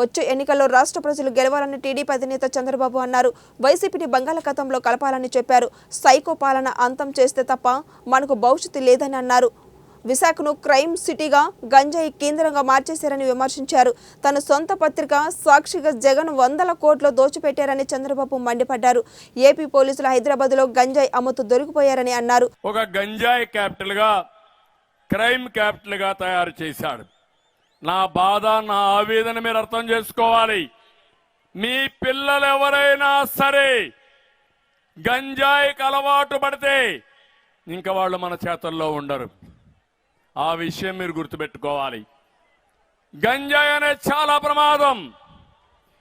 వచ్చే ఎన్నికల్లో రాష్ట్ర ప్రజలు గెలవాలని టీడీపీ అధినేత చంద్రబాబు అన్నారు. వైసీపీని బంగాళాఖాతంలో కలపాలని చెప్పారు. సైకో పాలన అంతం చేస్తే తప్ప మనకు భవిష్యత్తు లేదని అన్నారు. విశాఖను క్రైమ్ సిటీగా గంజాయి కేంద్రంగా మార్చేశారని విమర్శించారు. తన సొంత పత్రిక సాక్షిగా జగన్ వందల కోట్లు దోచిపెట్టారని చంద్రబాబు మండిపడ్డారు. ఏపీ పోలీసులు హైదరాబాద్లో గంజాయి అమ్ముతూ దొరికిపోయారని అన్నారు. ఒక గంజాయి క్యాపిటల్గా క్రైమ్ క్యాపిటల్గా తయారు చేశాడు. నా బాధ నా ఆవేదన మీరు అర్థం చేసుకోవాలి. మీ పిల్లలు ఎవరైనా సరే గంజాయికి అలవాటు పడితే ఇంకా వాళ్ళు మన చేతుల్లో ఉండరు. ఆ విషయం మీరు గుర్తుపెట్టుకోవాలి. గంజాయి అనేది చాలా ప్రమాదం.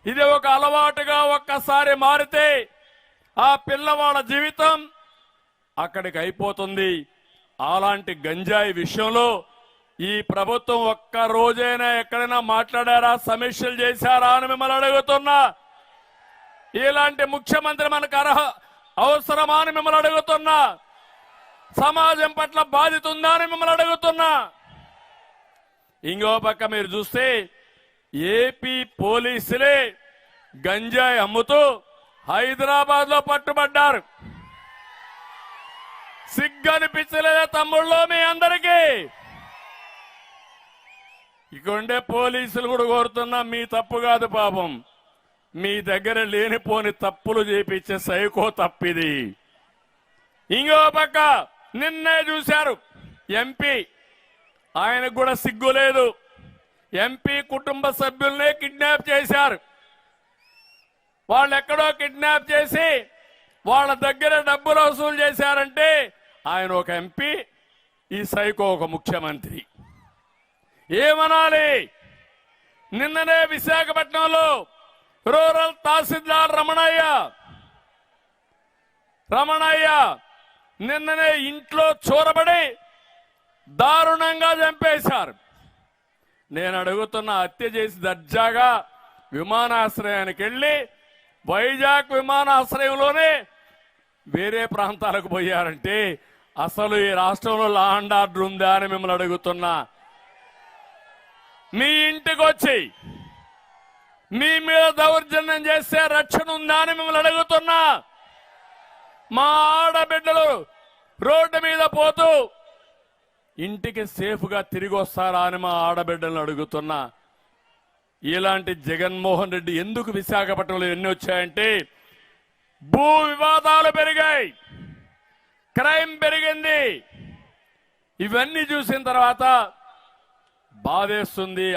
ఇది ఒక అలవాటుగా ఒక్కసారి మారితే ఆ పిల్లవాళ్ళ జీవితం అక్కడికి అయిపోతుంది. అలాంటి గంజాయి విషయంలో ఈ ప్రభుత్వం ఒక్క రోజైనా ఎక్కడైనా మాట్లాడారా సమీక్షలు చేశారా అని మిమ్మల్ని అడుగుతున్నా. ఇలాంటి ముఖ్యమంత్రి మనకు అర్హ అవసరమా అని మిమ్మల్ని అడుగుతున్నా. సమాజం పట్ల బాధ్యత ఉందా అని మిమ్మల్ని అడుగుతున్నా. ఇంకో పక్క మీరు చూస్తే ఏపీ పోలీసులే గంజాయి అమ్ముతూ హైదరాబాద్లో పట్టుబడ్డారు. సిగ్గు అనిపించలేదా తమ్ముళ్ళు మీ అందరికీ ఇక్కడ ఉండే పోలీసులు కూడా కోరుతున్నా మీ తప్పు కాదు పాపం. మీ దగ్గర లేనిపోని తప్పులు చేపించే సైకో తప్పిది. ఇంకో పక్క నిన్నే చూశారు ఎంపీ. ఆయనకు కూడా సిగ్గు లేదు. ఎంపీ కుటుంబ సభ్యుల్నే కిడ్నాప్ చేశారు. వాళ్ళు ఎక్కడో కిడ్నాప్ చేసి వాళ్ళ దగ్గర డబ్బులు వసూలు చేశారంటే ఆయన ఒక ఎంపీ ఈ సైకో ఒక ముఖ్యమంత్రి. ఏమనాలి? నిన్ననే విశాఖపట్నంలో రూరల్ తహసీల్దార్ రమణయ్య రమణయ్య నిన్ననే ఇంట్లో చూరబడి దారుణంగా చంపేశారు. నేను అడుగుతున్న హత్య చేసి దర్జాగా విమానాశ్రయానికి వెళ్ళి వైజాగ్ విమానాశ్రయంలోనే వేరే ప్రాంతాలకు పోయారంటే అసలు ఈ రాష్ట్రంలో లా అండ్ ఆర్డర్ ఉందా అని మిమ్మల్ని అడుగుతున్నా. మీ ఇంటికి వచ్చి మీ మీద దౌర్జన్యం చేస్తే రక్షణ ఉందా అని మిమ్మల్ని అడుగుతున్నా. మా ఆడబిడ్డలు రోడ్డు మీద పోతూ ఇంటికి సేఫ్గా తిరిగి వస్తారా అని మా ఆడబిడ్డలను అడుగుతున్నా. ఇలాంటి జగన్మోహన్ రెడ్డి ఎందుకు విశాఖపట్నంలో ఎన్ని వచ్చాయంటే భూ వివాదాలు పెరిగాయి క్రైమ్ పెరిగింది. ఇవన్నీ చూసిన తర్వాత బాధేస్తుంది